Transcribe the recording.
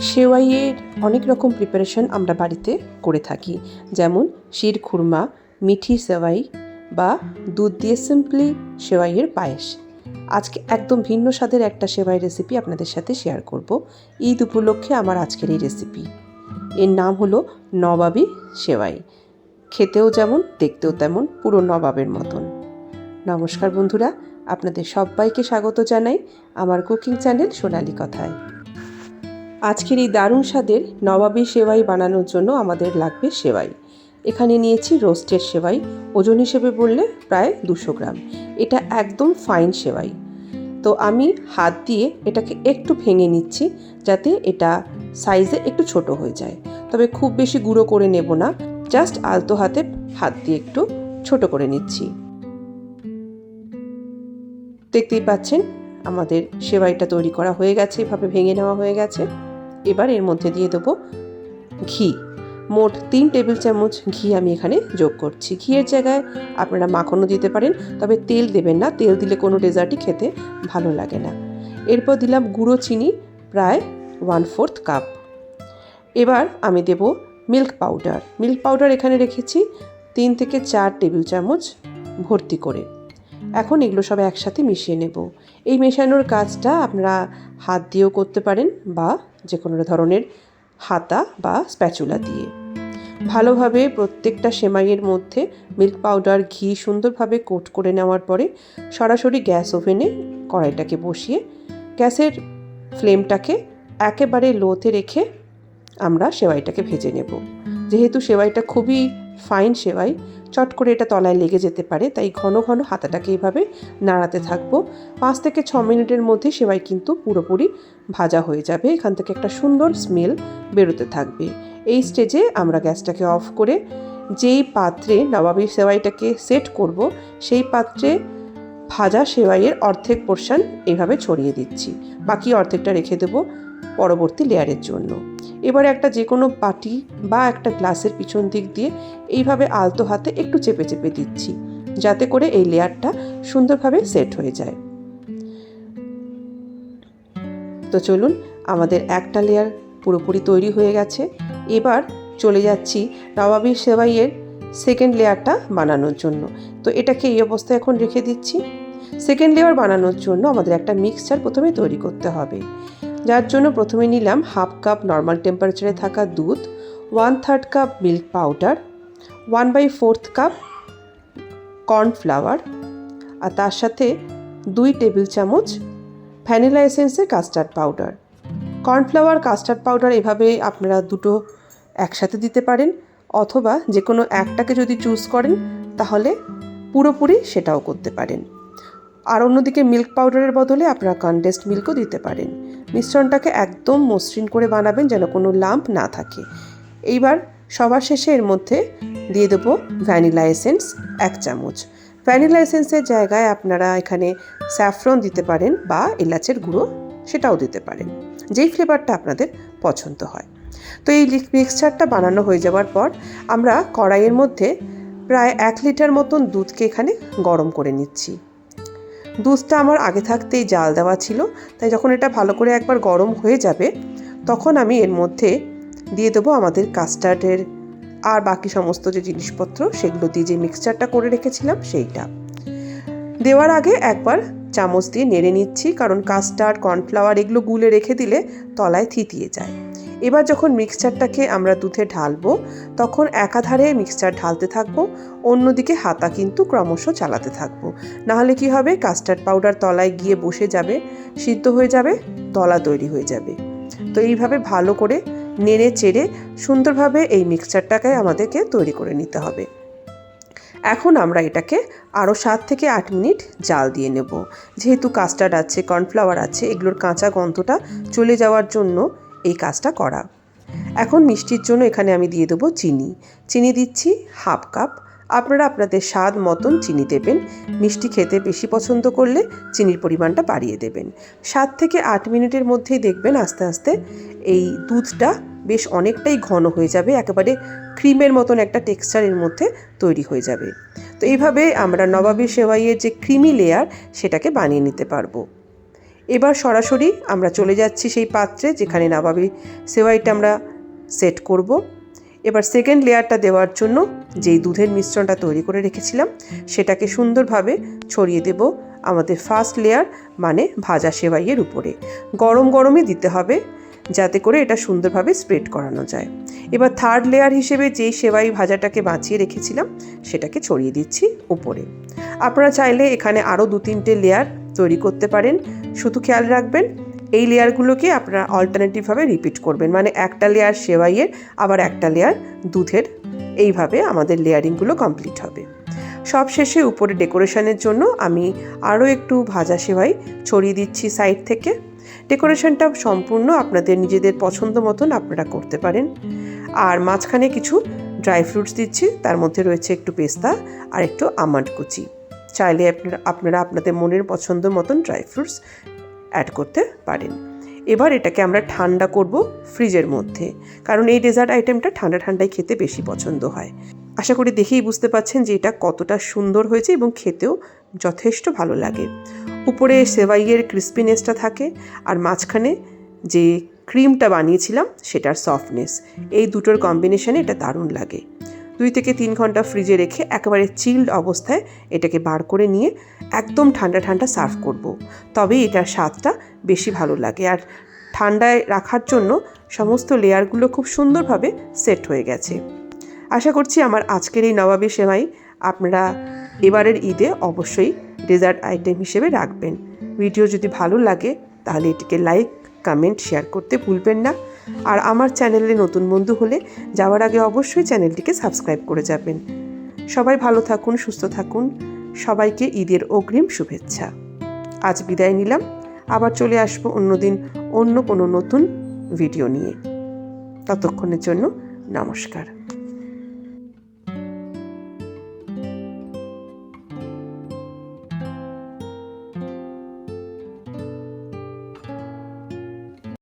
সেওয়াইয়ের অনেক রকম প্রিপারেশন আমরা বাড়িতে করে থাকি। যেমন শির খুরমা, মিঠি সেওয়াই বা দুধ দিয়ে সিম্পলি সেওয়াইয়ের পায়েস। আজকে একদম ভিন্ন স্বাদের একটা সেওয়াই রেসিপি আপনাদের সাথে শেয়ার করব। ঈদ উপলক্ষে আমার আজকের এই রেসিপি এর নাম হলো নবাবী সেওয়াই। খেতেও যেমন, দেখতেও তেমন, পুরো নবাবের মতন। নমস্কার বন্ধুরা, আপনাদের সবাইকে স্বাগত জানাই আমার কুকিং চ্যানেল সোনালি কথায়। আজকের এই দারুণ স্বাদের নবাবি সেবাই বানানোর জন্য আমাদের লাগবে সেবাই। এখানে নিয়েছি রোস্টের সেবাই। ওজন হিসেবে বললে প্রায় দুশো গ্রাম। এটা একদম ফাইন সেবাই। তো আমি হাত দিয়ে এটাকে একটু ভেঙে নিচ্ছি যাতে এটা সাইজে একটু ছোট হয়ে যায়। তবে খুব বেশি গুঁড়ো করে নেব না। জাস্ট আলতো হাতে হাত দিয়ে একটু ছোট করে নিচ্ছি। দেখতেই পাচ্ছেন, আমাদের সেবাইটা তৈরি করা হয়ে গেছে, এভাবে ভেঙে নেওয়া হয়ে গেছে। এবার এর মধ্যে দিয়ে দেবো ঘি। মোট তিন টেবিল চামচ ঘি আমি এখানে যোগ করছি। ঘিয়ের জায়গায় আপনারা মাখনও দিতে পারেন, তবে তেল দেবেন না। তেল দিলে কোনো ডেজার্টই খেতে ভালো লাগে না। এরপর দিলাম গুঁড়ো চিনি, প্রায় ওয়ান ফোর্থ কাপ। এবার আমি দেব মিল্ক পাউডার। মিল্ক পাউডার এখানে রেখেছি তিন থেকে চার টেবিল চামচ ভর্তি করে। এখন এগুলো সব একসাথে মিশিয়ে নেব। এই মেশানোর কাজটা আপনারা হাত দিয়েও করতে পারেন বা যে কোনো ধরনের হাতা বা স্প্যাচুলা দিয়ে। ভালোভাবে প্রত্যেকটা সেমাইয়ের মধ্যে মিল্ক পাউডার, ঘি সুন্দরভাবে কোট করে নেওয়ার পরে সরাসরি গ্যাস ওভেনে কড়াইটাকে বসিয়ে গ্যাসের ফ্লেমটাকে একেবারে লোতে রেখে আমরা সেওয়াইটাকে ভেজে নেব। যেহেতু সেওয়াইটা খুবই ফাইন সেওয়াই চট করে এটা তলায় লেগে যেতে পারে, তাই ঘন ঘন হাতাটাকে এইভাবে নাড়াতে থাকব। পাঁচ থেকে ছ মিনিটের মধ্যে সেওয়াই কিন্তু পুরোপুরি ভাজা হয়ে যাবে, এখান থেকে একটা সুন্দর স্মেল বেরোতে থাকবে। এই স্টেজে আমরা গ্যাসটাকে অফ করে যেই পাত্রে নবাবী সেওয়াইটাকে সেট করব, সেই পাত্রে ভাজা সেওয়াইয়ের অর্ধেক পোর্শন এইভাবে ছড়িয়ে দিচ্ছি। বাকি অর্ধেকটা রেখে দেবো। পরবর্তী লেয়ারের জন্য। এবারে একটা যে কোনো বাটি বা একটা গ্লাসের পিছন দিক দিয়ে এইভাবে আলতো হাতে একটু চেপে চেপে দিচ্ছি, যাতে করে এই লেয়ারটা সুন্দরভাবে সেট হয়ে যায়। তো চলুন, আমাদের একটা লেয়ার পুরোপুরি তৈরি হয়ে গেছে। এবার চলে যাচ্ছি নবাবী সেবাইয়ের সেকেন্ড লেয়ারটা বানানোর জন্য। তো এটাকে এই অবস্থায় এখন রেখে দিচ্ছি। সেকেন্ড লেয়ার বানানোর জন্য আমাদের একটা মিক্সচার প্রথমে তৈরি করতে হবে। যার জন্য প্রথমে নিলাম হাফ কাপ নর্মাল টেম্পারেচারে থাকা দুধ one third cup milk powder one by fourth cup cornflour আর তার সাথে দুই টেবিল চামচ vanilla এসেন্সের custard powder cornflour custard powder এভাবে আপনারা দুটো একসাথে দিতে পারেন, অথবা যে কোনো একটাকে যদি চুজ করেন, তাহলে পুরোপুরি সেটাও করতে পারেন। আর অন্যদিকে মিল্ক পাউডারের বদলে আপনারা কনডেন্সড মিল্কও দিতে পারেন। মিশ্রণটাকে একদম মসৃণ করে বানাবেন যেন কোনো লাম্প না থাকে। এইবার সবার শেষে এর মধ্যে দিয়ে দেবো ভ্যানিলা এসেন্স এক চামচ। ভ্যানিলা এসেন্সের জায়গায় আপনারা এখানে স্যাফরন দিতে পারেন বা এলাচের গুঁড়ো সেটাও দিতে পারেন। যেই ফ্লেভারটা আপনাদের পছন্দ হয়। তো এই মিক্সচারটা বানানো হয়ে যাওয়ার পর আমরা কড়াইয়ের মধ্যে প্রায় এক লিটার মতন দুধকে এখানে গরম করে নিচ্ছি। দুধটা আমার আগে থাকতেই জাল দেওয়া ছিল, তাই যখন এটা ভালো করে একবার গরম হয়ে যাবে, তখন আমি এর মধ্যে দিয়ে দেবো আমাদের কাস্টার্ডের আর বাকি সমস্ত যে জিনিসপত্র, সেগুলো দিয়ে যে মিক্সচারটা করে রেখেছিলাম, সেইটা। দেওয়ার আগে একবার চামচ দিয়ে নেড়ে নিচ্ছি, কারণ কাস্টার্ড কর্নফ্লাওয়ার এগুলো গুলে রেখে দিলে তলায় থিতিয়ে যায়। এবার যখন মিক্সচারটাকে আমরা দুধে ঢালবো, তখন একাধারে মিক্সচার ঢালতে থাকব, অন্যদিকে হাতা কিন্তু ক্রমশ চালাতে থাকব। নাহলে কি হবে? কাস্টার্ড পাউডার তলায় গিয়ে বসে যাবে, সিদ্ধ হয়ে যাবে, তলা তৈরি হয়ে যাবে। তো এইভাবে ভালো করে নেড়ে চেড়ে সুন্দরভাবে এই মিক্সচারটাকে আমাদেরকে তৈরি করে নিতে হবে। এখন আমরা এটাকে আরও সাত থেকে আট মিনিট জাল দিয়ে নেব। যেহেতু কাস্টার্ড আছে কর্নফ্লাওয়ার আছে, এগুলোর কাঁচা গন্ধটা চলে যাওয়ার জন্য এই কাজটা করা। এখন মিষ্টির জন্য এখানে আমি দিয়ে দেবো চিনি। চিনি দিচ্ছি হাফ কাপ। আপনারা আপনাদের স্বাদ মতন চিনি দেবেন। মিষ্টি খেতে বেশি পছন্দ করলে চিনির পরিমাণটা বাড়িয়ে দেবেন। সাত থেকে আট মিনিটের মধ্যেই দেখবেন আস্তে আস্তে এই দুধটা বেশ অনেকটাই ঘন হয়ে যাবে। একেবারে ক্রিমের মতন একটা টেক্সচারের মধ্যে তৈরি হয়ে যাবে। তো এইভাবে আমরা নবাবী সেওয়াইয়ের যে ক্রিমি লেয়ার সেটাকে বানিয়ে নিতে পারব। এবার সরাসরি আমরা চলে যাচ্ছি সেই পাত্রে যেখানে নবাবী সেওয়াইটা আমরা সেট করব। এবার সেকেন্ড লেয়ারটা দেওয়ার জন্য যেই দুধের মিশ্রণটা তৈরি করে রেখেছিলাম, সেটাকে সুন্দরভাবে ছড়িয়ে দেব আমাদের ফার্স্ট লেয়ার মানে ভাজা সেওয়াইয়ের উপরে। গরম গরমই দিতে হবে যাতে করে এটা সুন্দরভাবে স্প্রেড করানো যায়। এবার থার্ড লেয়ার হিসেবে যেই সেওয়াই ভাজাটাকে বাঁচিয়ে রেখেছিলাম, সেটাকে ছড়িয়ে দিচ্ছি উপরে। আপনারা চাইলে এখানে আরও দু তিনটে লেয়ার তৈরি করতে পারেন। শুধু খেয়াল রাখবেন, এই লেয়ারগুলোকে আপনারা অল্টারনেটিভভাবে রিপিট করবেন। মানে একটা লেয়ার সেওয়াইয়ের আবার একটা লেয়ার দুধের। এইভাবে আমাদের লেয়ারিংগুলো কমপ্লিট হবে। সব শেষে উপরে ডেকোরেশনের জন্য আমি আরও একটু ভাজা সেওয়াই ছড়িয়ে দিচ্ছি সাইড থেকে। ডেকোরেশনটা সম্পূর্ণ আপনাদের নিজেদের পছন্দ মতন আপনারা করতে পারেন। আর মাঝখানে কিছু ড্রাই ফ্রুটস দিচ্ছি, তার মধ্যে রয়েছে একটু পেস্তা আর একটু আমন্ড কুচি। চাইলে আপনারা আপনারা আপনাদের মনের পছন্দ মতন ড্রাই ফ্রুটস অ্যাড করতে পারেন। এবার এটাকে আমরা ঠান্ডা করব ফ্রিজের মধ্যে, কারণ এই ডেজার্ট আইটেমটা ঠান্ডা ঠান্ডায় খেতে বেশি পছন্দ হয়। আশা করি দেখেই বুঝতে পাচ্ছেন যে এটা কতটা সুন্দর হয়েছে এবং খেতেও যথেষ্ট ভালো লাগে। উপরে সেবাইয়ের ক্রিস্পিনেসটা থাকে আর মাঝখানে যে ক্রিমটা বানিয়েছিলাম সেটার সফটনেস এই দুটোর কম্বিনেশানে এটা দারুণ লাগে। দুই থেকে তিন ঘণ্টা ফ্রিজে রেখে একেবারে চিল্ড অবস্থায় এটাকে বার করে নিয়ে একদম ঠান্ডা ঠান্ডা সার্ভ করব। তবেই এটার স্বাদটা বেশি ভালো লাগে আর ঠান্ডায় রাখার জন্য সমস্ত লেয়ারগুলো খুব সুন্দরভাবে সেট হয়ে গেছে। আশা করছি আমার আজকের এই নবাবী সেমাই আপনারা এবারের ঈদে অবশ্যই ডেজার্ট আইটেম হিসেবে রাখবেন। ভিডিও যদি ভালো লাগে তাহলে এটিকে লাইক কমেন্ট শেয়ার করতে ভুলবেন না। আর আমার চ্যানেলে নতুন বন্ধু হলে যাওয়ার আগে অবশ্যই চ্যানেলটিকে সাবস্ক্রাইব করে যাবেন। সবাই ভালো থাকুন, সুস্থ থাকুন। সবাইকে ঈদের অগ্রিম শুভেচ্ছা। আজ বিদায় নিলাম। আবার চলে আসব অন্যদিন অন্য কোনো নতুন ভিডিও নিয়ে। ততক্ষণের জন্য নমস্কার।